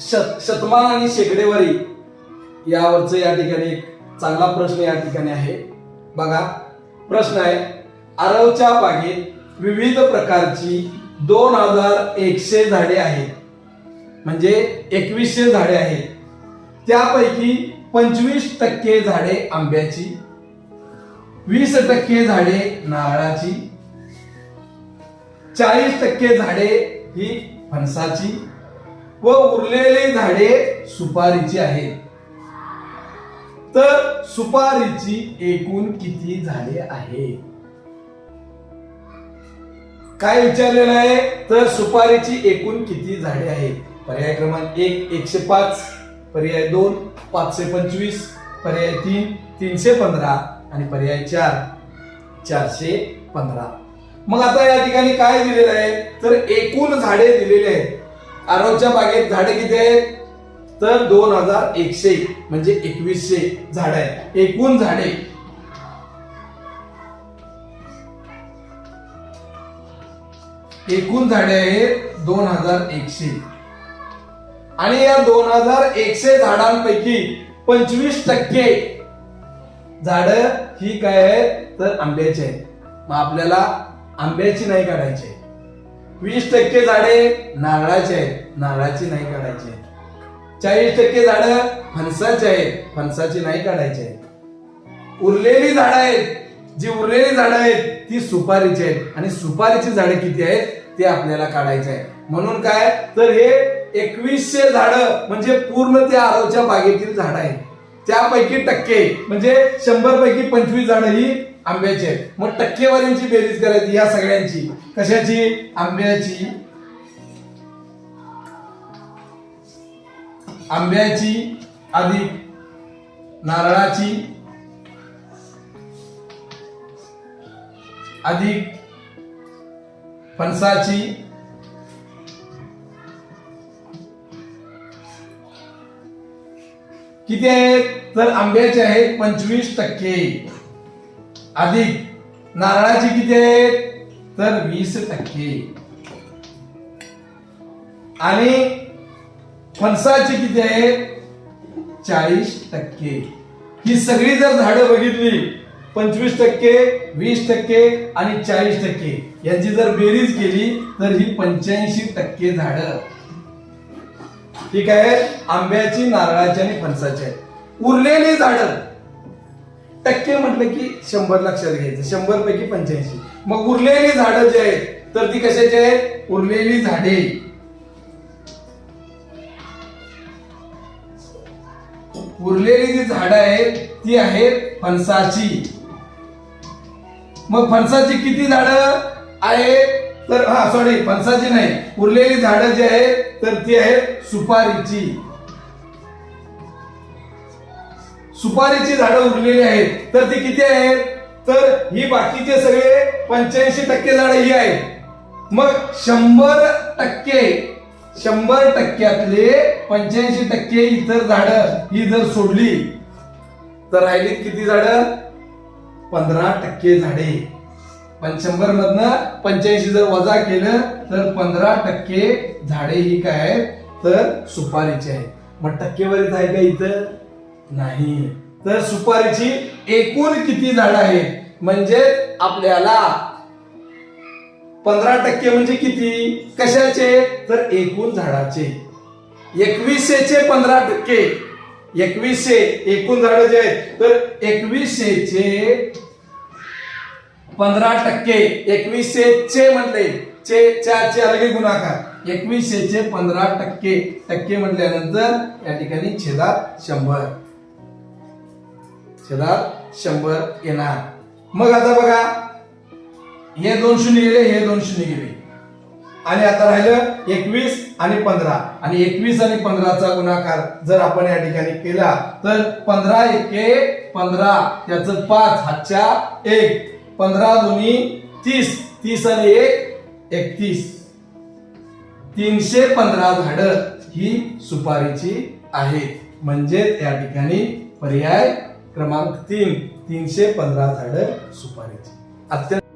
शत शतमान आणि शेकडेवारी यावरचं या ठिकाणी एक चांगला प्रश्न या ठिकाणी आहे. बघा प्रश्न आहे आरवच्या बागेत विविध प्रकारची दोन हजार एकशे झाडे आहेत. म्हणजे एकवीसशे झाडे आहेत. त्यापैकी पंचवीस टक्के झाडे आंब्याची वीस टक्के झाडे नारळाची चाळीस टक्के झाडे ही फणसाची व उरलेली झाडे सुपारीची आहेत. तर सुपारीची एकूण किती झाडे आहे काय विचारलेलं आहे? तर सुपारीची एकूण किती झाडे आहेत? पर्याय क्रमांक एक एकशे पाच पर्याय दोन पाचशे पंचवीस पर्याय तीन तीनशे पंधरा आणि पर्याय चार चारशे पंधरा. मग आता या ठिकाणी काय दिलेलं आहे? तर एकूण झाडे दिलेले आहेत. आरवच्या बागेत झाडे किती आहेत? तर दोन हजार एकशे म्हणजे एकवीसशे झाड आहेत. एकूण झाडे. एकूण झाडे आहेत दोन हजार एकशे आणि या दोन हजार एकशे झाडांपैकी पंचवीस टक्के झाड ही काय आहेत? तर आंब्याची आहेत. मग आपल्याला आंब्याची नाही काढायची. वीस टक्के झाडे नारळाची आहेत. नारळाची नाही काढायची. चाळीस टक्के झाड फणसाची आहेत. फणसाची नाही काढायची आहेत. उरलेली झाडं आहेत. जी उरलेली झाडं आहेत ती सुपारीची आहेत. आणि सुपारीची झाडे किती आहेत ते आपल्याला काढायचे आहे म्हणून काय? तर हे एकवीसशे झाडं म्हणजे पूर्ण त्या आरवच्या बागेतील झाड आहेत. त्यापैकी टक्के म्हणजे शंभर पैकी पंचवीस झाडं ही आंब्याची आहेत. मग टक्केवारींची बेरीज करायची या सगळ्यांची. कशाची? आंब्याची. आंब्याची अधिक नारळाची अधिक फणसाची किती आहेत? तर आंब्याचे आहेत पंचवीस टक्के. अधिक. नारळाची किती आहेत? तर वीस टक्के. आणि फणसाची किती आहेत? चाळीस टक्के. ही सगळी जर झाडं बघितली पंचवीस टक्के वीस टक्के आणि चाळीस टक्के. यांची जर बेरीज केली तर ही पंच्याऐंशी टक्के झाडं. ठीक आहे? आंब्याची नारळाची आणि फणसाची आहेत. उरलेली झाडं. टक्के म्हटलं की शंभर लक्षात घ्यायचं शंभर पैकी पंच्याऐंशी. मग उरलेली झाडं जी आहेत तर ती कशाची आहेत? उरलेली झाडे. उरलेली जी झाडं आहेत ती आहेत फणसाची. मग फणसाची किती झाडं आहेत? तर हा सॉरी फणसाची नाही. उरलेली झाडं जी आहेत तर ती आहेत सुपारीची. सुपारीची झाडं उरलेली आहेत. तर ती किती आहेत? तर ही बाकीचे सगळे पंच्याऐंशी टक्के झाडं ही आहेत. मग शंभर टक्के शंभर टक्क्यातले पंच्याऐंशी टक्के इतर झाडं ही जर सोडली तर राहिली किती झाडं? पंधरा टक्के झाडे. पण शंभर मधनं पंच्याऐंशी जर वजा केलं तर पंधरा टक्के झाडे ही काय आहेत? तर सुपारीची आहेत. मग टक्केवारीच आहे का इथं? नाही. तर सुपारीची एकूण किती झाड आहेत? म्हणजे आपल्याला पंधरा टक्के म्हणजे किती? कशाचे? तर एकूण झाडाचे. एकवीसशेचे पंधरा टक्के. एकवीसशे एकूण झाड जे आहेत तर एकवीसशेचे पंधरा टक्के. एकवीसशे चे म्हटले चे चारचे अलगे गुणाकार. एकवीसशेचे पंधरा टक्के टक्के म्हटल्यानंतर या ठिकाणी छेदात शंभर. छेदात शंभर येणार. मग आता बघा हे दोन शून्य गेले हे दोन शून्य गेले. आणि आता राहिलं एकवीस आणि पंधरा. आणि एकवीस आणि पंधराचा गुणाकार जर आपण या ठिकाणी केला तर पंधरा एके पंधरा त्याचं पाच हातच्या एक. पंधरा दोन्ही तीस. तीस आणि एक एकतीस. तीनशे पंधरा झाड ही सुपारीची आहेत. म्हणजे या ठिकाणी पर्याय क्रमांक तीन तीनशे पंधरा झाड सुपारीची. अत्यंत